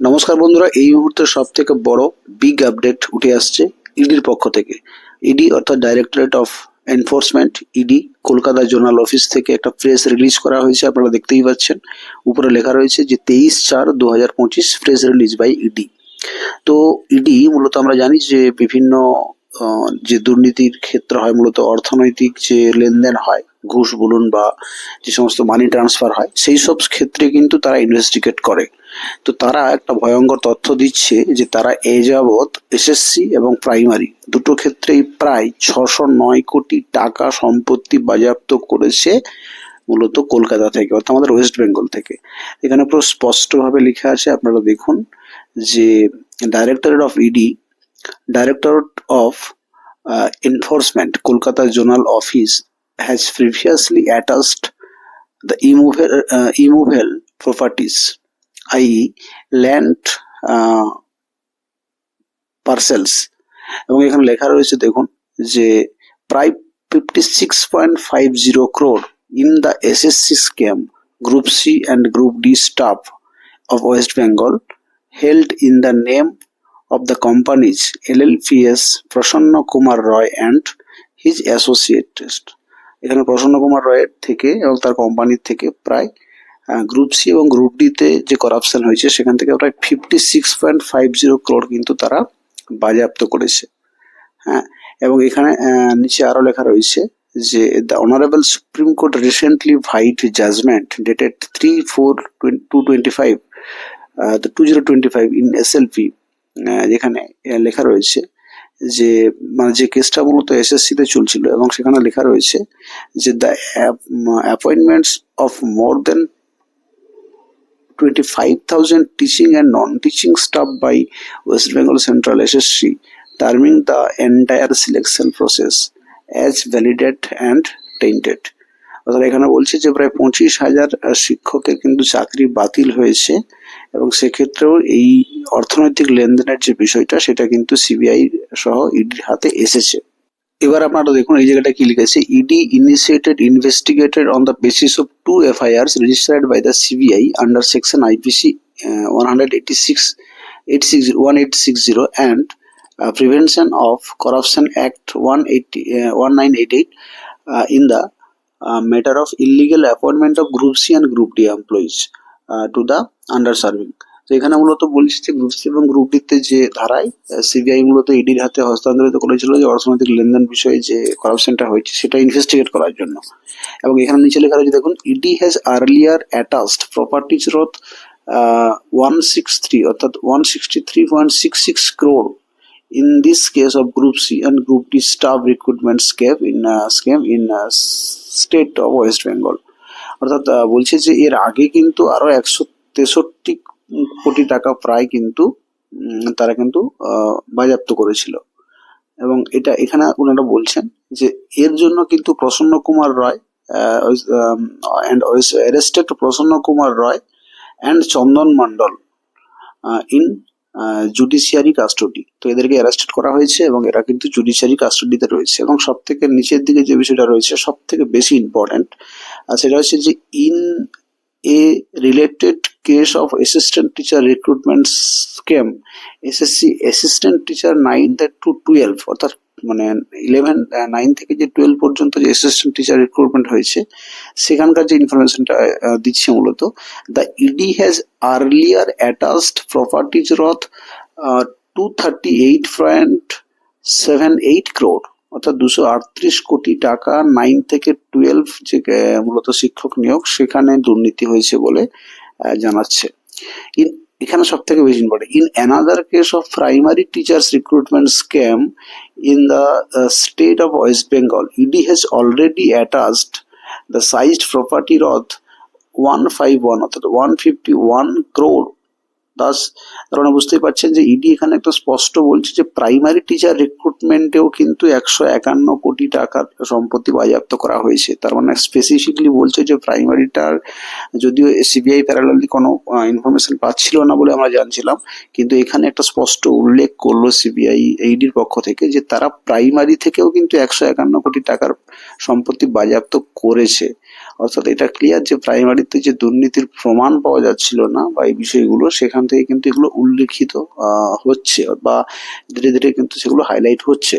নমস্কার বন্ধুরা, এই মুহূর্তে সব থেকে বড় বিগ আপডেট উঠে আসছে ইডির পক্ষ থেকে। ইডি অর্থাৎ directorate of enforcement ED Kolkata zonal office থেকে একটা প্রেস রিলিজ করা হয়েছে, আপনারা দেখতেই পাচ্ছেন। উপরে লেখা রয়েছে যে তেইশ চার দু হাজার পঁচিশ প্রেস রিলিজ বাই ইডি তো ইডি মূলত আমরা জানি যে বিভিন্ন যে দুর্নীতির ক্ষেত্র হয়, মূলত অর্থনৈতিক যে লেনদেন হয় ঘুষ বলুন বা যে সমস্ত মানি ট্রান্সফার হয়, সেই সব ক্ষেত্রে কিন্তু তারা ইনভেস্টিগেট করে। তো তারা একটা ভয়ঙ্কর তথ্য দিচ্ছে যে তারা এ যাবৎ এসএসসি এবং প্রাইমারি দুটো ক্ষেত্রেই প্রায় ছশো নয় কোটি টাকা সম্পত্তি বাজেয়াপ্ত করেছে মূলত কলকাতা থেকে, অর্থাৎ আমাদের ওয়েস্ট বেঙ্গল থেকে। এখানে পুরো স্পষ্টভাবে লেখা আছে, আপনারা দেখুন, যে directorate of ED directorate of enforcement Kolkata zonal office has previously attached the immovable, uh, immovable properties, i.e. land uh, parcels এবং এখানে লেখা রয়েছে দেখুন যে প্রায় fifty six point five zero crore in the SSC scam group C and group D staff of West Bengal held in the name of the companies LLPS Prasanna Kumar Roy and his associates. এখানে প্রসন্ন কুমার রয়ের থেকে এবং তার কোম্পানির থেকে প্রায় group C এবং group ডিতে যে করাপশন হয়েছে, সেখান থেকে প্রায় fifty six point five zero crore কিন্তু তারা বাজেয়াপ্ত করেছে। হ্যাঁ এবং এখানে নিচে আরও লেখা রয়েছে যে the honourable Supreme Court recently vide judgment dated three four two twenty five two zero twenty five in S L P যেখানে লেখা রয়েছে যে মানে যে কেসটা মূলত এসএসসিতে চলছিল এবং সেখানে লেখা রয়েছে যে the appointments of more than twenty five thousand teaching and non teaching staff by West Bengal central SSC terming the entire selection process as validate and tainted অর্থাৎ এখানে বলছে যে প্রায় পঁচিশ হাজার শিক্ষকের কিন্তু চাকরি বাতিল হয়েছে এবং সেক্ষেত্রেও এই অর্থনৈতিক লেনদেনের যে বিষয়টা সেটা কিন্তু সিবিআই সহ ইডির হাতে এসেছে। এবার আপনারা দেখুন এই জায়গাটা কি লিখেছে ED initiated investigated on the basis of two FIRs registered by the CBI under section IPC one hundred eighty six eight six one eight six zero and prevention of corruption act one eighty one nine eight eight in the matter of illegal of group C and group D employees uh, to the under serving তো এখানে মূলত বলছি যে group C এবং group ডিতে যে ধারায় CBI মূলত ইডির হাতে হস্তান্তরিত করেছিল যে অর্থনৈতিক লেনদেন বিষয়ে যে করাপশনটা হয়েছে সেটা ইনভেস্টিগেট করার জন্য। এবং এখানে নিচে লেখা রয়েছে দেখুন ED has earlier attached properties worth one six three অর্থাৎ one sixty three point six six crore in this case of group c and group d staff recruitment scam in uh, scam in uh, state অর্থাৎ বলছে যে এর আগে কিন্তু আরও একশো তেষট্টি কোটি টাকা প্রায় কিন্তু তারা কিন্তু বাজেয়াপ্ত করেছিল। এবং এটা এখানে ওনারা বলছেন যে এর জন্য কিন্তু প্রসন্ন Kumar Roy and arrested Prasanna Kumar Roy and Chandan Mondal in judiciary custody তো এদেরকে অ্যারেস্টেড করা হয়েছে এবং এরা কিন্তু জুডিশিয়ারি কাস্টডিতে রয়েছে। এবং সব থেকে নিচের দিকে যে বিষয়টা রয়েছে সব থেকে বেশি ইম্পর্ট্যান্ট সেটা হচ্ছে যে in a related case of assistant teacher recruitment scam SSC assistant teacher nine to twelve অর্থাৎ মানে ইলেভেন নাইন থেকে যে টুয়েলভ পর্যন্ত যে অ্যাসিস্ট্যান্ট টিচার রিক্রুটমেন্ট হয়েছে, সেখানকার যে ইনফরমেশনটা দিচ্ছে মূলত the ED has earlier attached properties worth two thirty eight point seven eight crore অর্থাৎ দুশো আটত্রিশ কোটি টাকা নাইন থেকে টুয়েলভ যে মূলত শিক্ষক নিয়োগ, সেখানে দুর্নীতি হয়েছে বলে জানাচ্ছে। এখানে সব থেকে বেশি important in another case of primary teachers recruitment scam in the state of West Bengal ED has already attached the seized property worth one five one অর্থাৎ one fifty one crore thus আপনারা বুঝতেই পারছেন যে ED এখানে একটা স্পষ্ট বলছে যে প্রাইমারি টিচার রিক্রুটমেন্টেও কিন্তু একশো একান্ন কোটি টাকার সম্পত্তি বাজেয়াপ্ত করা হয়েছে। তার মানে স্পেসিফিকলি বলছে যে প্রাইমারিটার যদিও সিবিআই প্যারালালি কোনো ইনফরমেশন পাচ্ছিল না বলে আমরা জানছিলাম, কিন্তু এখানে একটা স্পষ্ট উল্লেখ করল সিবিআই এইডির পক্ষ থেকে যে তারা প্রাইমারি থেকেও কিন্তু একশো একান্ন কোটি টাকার সম্পত্তি বাজেয়াপ্ত করেছে। অর্থাৎ এটা ক্লিয়ার যে প্রাইমারিতে যে দুর্নীতির প্রমাণ পাওয়া যাচ্ছিল না বা এই বিষয়গুলো, সেখান থেকে কিন্তু এগুলো উল্লেখিত হচ্ছে বা ধীরে ধীরে কিন্তু সেগুলো হাইলাইট হচ্ছে।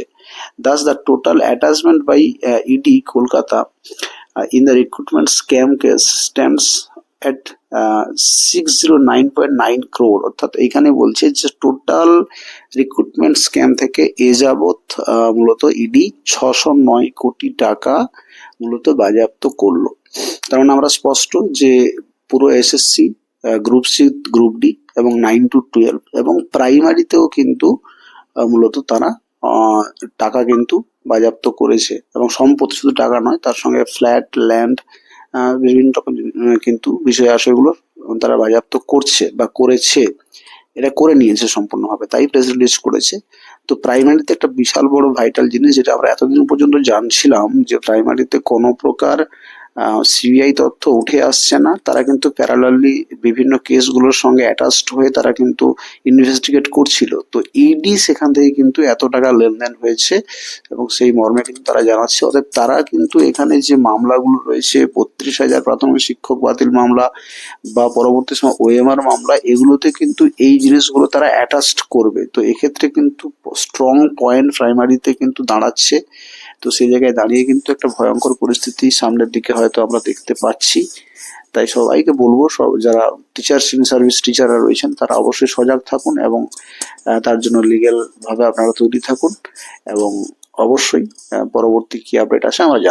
Thus the total attachment by ED Kolkata in the recruitment scam case stands at six zero nine point nine crore অর্থাৎ এখানে বলছে যে টোটাল রিক্রুটমেন্ট স্ক্যাম থেকে এ যাবৎ মূলত ইডি ছশো নয় কোটি টাকা মূলত বাজেয়াপ্ত করল। তার মানে আমরা স্পষ্ট যে পুরো SSC group C group D এবং নাইন টু টুয়েলভ এবং প্রাইমারিতেও কিন্তু মূলত তারা টাকা কিন্তু বাজেয়াপ্ত করেছে এবং সম্পত্তি শুধু টাকা নয়, তার সঙ্গে ফ্ল্যাট ল্যান্ড বিভিন্ন রকম কিন্তু বিষয় আশয়গুলো তারা বাজেয়াপ্ত করছে বা করেছে। এটা করে নিয়েছে সম্পূর্ণভাবে, তাই প্রেস রিলিজ করেছে। তো প্রাইমারিতে একটা বিশাল বড় ভাইটাল জিনিস যেটা আমরা এতদিন পর্যন্ত জানছিলাম যে প্রাইমারিতে কোনো প্রকার সিবিআই তথ্য উঠে আসছে না। তারা কিন্তু প্যারালালি বিভিন্ন কেসগুলোর সঙ্গে অ্যাটাচড হয়ে তারা কিন্তু ইনভেস্টিগেট করছিল। তো ইডি সেখান থেকে কিন্তু এত টাকা লেনদেন হয়েছে এবং সেই মর্মে কিন্তু তারা জানাচ্ছে। অর্থাৎ তারা কিন্তু এখানে যে মামলাগুলো রয়েছে, বত্রিশ হাজার প্রাথমিক শিক্ষক বাতিল মামলা বা পরবর্তী সময় ওএমআর মামলা, এগুলোতে কিন্তু এই জিনিসগুলো তারা অ্যাটাচড করবে। তো এক্ষেত্রে কিন্তু স্ট্রং পয়েন্ট প্রাইমারিতে কিন্তু দাঁড়াচ্ছে। তো সেই জায়গায় দাঁড়িয়ে কিন্তু একটা ভয়ঙ্কর পরিস্থিতি সামনের দিকে হয়তো আমরা দেখতে পাচ্ছি। তাই সবাইকে বলব, সব যারা টিচার সিভিল সার্ভিস টিচাররা রয়েছেন, তারা অবশ্যই সজাগ থাকুন এবং তার জন্য লিগেল ভাবে আপনারা তৈরি থাকুন এবং অবশ্যই পরবর্তী কি আপডেট আসে আমরা জান